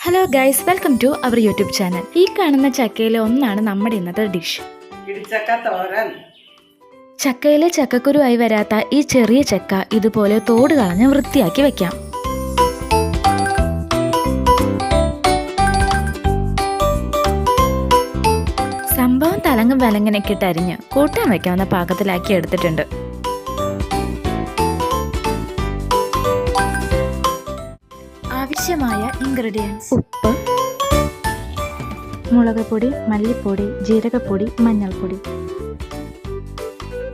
Hello guys welcome to our YouTube channel ഈ കാണുന്ന ചക്കയിലെ ഒന്നാണ് നമ്മുടെ ഇന്നത്തെ ഡിഷ് ഇടിച്ചക്ക തോരൻ. ചക്കയിലെ ചക്കക്കുരുവായി വരാത്ത ഈ ചെറിയ ചക്ക ഇതുപോലെ തോട് കളഞ്ഞ് വൃത്തിയാക്കി വെക്കാം. സംഭവം തലങ്ങും വിലങ്ങനെ ഇട്ട് അരിഞ്ഞ് കൂട്ടാൻ വെക്കാവുന്ന പാകത്തിലാക്കി എടുത്തിട്ടുണ്ട്. ആവശ്യമായ ഇൻഗ്രീഡിയൻസ് ഉപ്പ് മുളക് പൊടി മല്ലിപ്പൊടി ജീരകപ്പൊടി മഞ്ഞൾപ്പൊടി.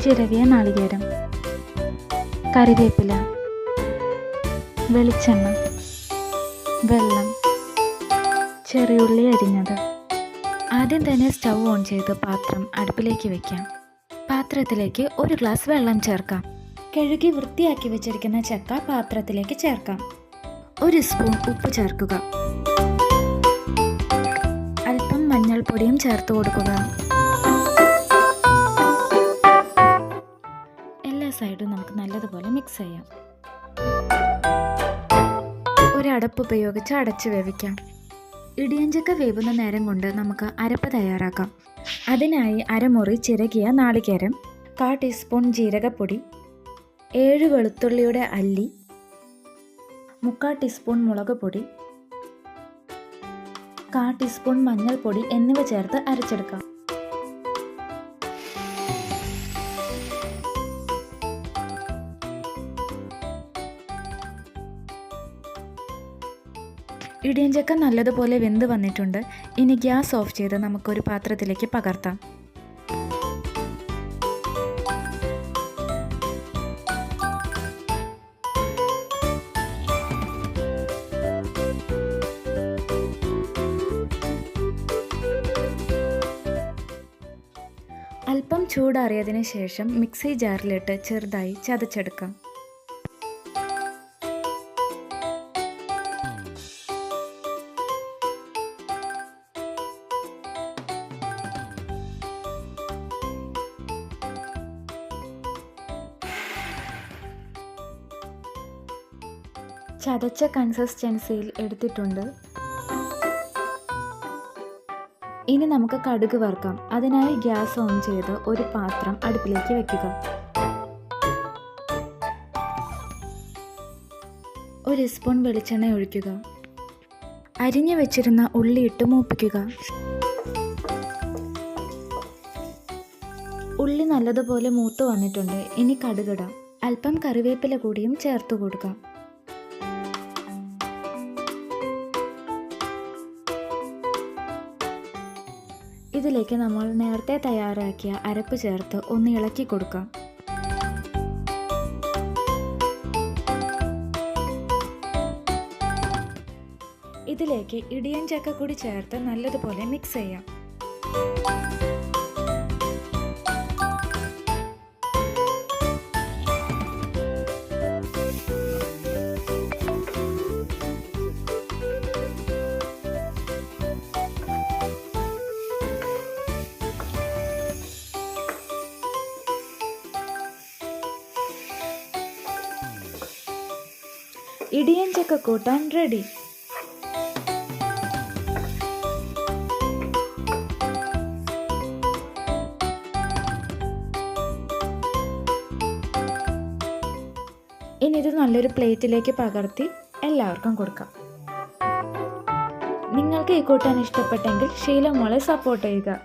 ചിരവിയ നാളികേരം. കറിവേപ്പില. വെളിച്ചെണ്ണ. വെള്ളം. ചെറിയുള്ളി അരിഞ്ഞത്. ആദ്യം തന്നെ സ്റ്റൗ ഓൺ ചെയ്ത് പാത്രം അടുപ്പിലേക്ക് വെക്കാം. പാത്രത്തിലേക്ക് ഒരു ഗ്ലാസ് വെള്ളം ചേർക്കാം. കഴുകി വൃത്തിയാക്കി വെച്ചിരിക്കുന്ന ചക്ക പാത്രത്തിലേക്ക് ചേർക്കാം. ഒരു സ്പൂൺ ഉപ്പ് ചേർക്കുക. അല്പം മഞ്ഞൾപ്പൊടിയും ചേർത്ത് കൊടുക്കുക. എല്ലാ സൈഡും നമുക്ക് നല്ലതുപോലെ മിക്സ് ചെയ്യാം. ഒരു അടപ്പ് ഉപയോഗിച്ച് അടച്ച് വേവിക്കാം. ഇടിയഞ്ചക്ക വേവുന്ന നേരം കൊണ്ട് നമുക്ക് അരപ്പ് തയ്യാറാക്കാം. അതിനായി അരമുറി ചിരകിയ നാളികേരം കാ ടീസ്പൂൺ ജീരകപ്പൊടി ഏഴ് വെളുത്തുള്ളിയുടെ അല്ലി മുക്കാൽ ടീസ്പൂൺ മുളക് പൊടി കാ ടീസ്പൂൺ മഞ്ഞൾപ്പൊടി എന്നിവ ചേർത്ത് അരച്ചെടുക്കാം. ഇടിയഞ്ചക്ക നല്ലതുപോലെ വെന്ത് വന്നിട്ടുണ്ട്. ഇനി ഗ്യാസ് ഓഫ് ചെയ്ത് നമുക്കൊരു പാത്രത്തിലേക്ക് പകർത്താം. അല്പം ചൂടാറിയതിന് ശേഷം മിക്സി ജാറിലിട്ട് ചെറുതായി ചതച്ചെടുക്കാം. ചതച്ച കൺസിസ്റ്റൻസിയിൽ എടുത്തിട്ടുണ്ട്. ഇനി നമുക്ക് കടുക് വറുക്കാം. അതിനായി ഗ്യാസ് ഓൺ ചെയ്ത് ഒരു പാത്രം അടുപ്പിലേക്ക് വെക്കുക. ഒരു സ്പൂൺ വെളിച്ചെണ്ണ ഒഴിക്കുക. അരിഞ്ഞു വെച്ചിരുന്ന ഉള്ളി ഇട്ട് മൂപ്പിക്കുക. ഉള്ളി നല്ലതുപോലെ മൂത്ത് വന്നിട്ടുണ്ട്. ഇനി കടുകിടാം അല്പം കറിവേപ്പില കൂടിയും ചേർത്ത് കൊടുക്കാം. ഇതിലേക്ക് നമ്മൾ നേരത്തെ തയ്യാറാക്കിയ അരപ്പ് ചേർത്ത് ഒന്ന് ഇളക്കി കൊടുക്കാം. ഇതിലേക്ക് ഇടിയൻ ചക്ക കൂടി ചേർത്ത് നല്ലതുപോലെ മിക്സ് ചെയ്യാം. ഇടിയൻ ചക്ക കൂട്ടാൻ റെഡി. ഇനി ഇത് നല്ലൊരു പ്ലേറ്റിലേക്ക് പകർത്തി എല്ലാവർക്കും കൊടുക്കാം. നിങ്ങൾക്ക് ഈ കൂട്ടാൻ ഇഷ്ടപ്പെട്ടെങ്കിൽ ശീലം മോളെ സപ്പോർട്ട് ചെയ്യുക.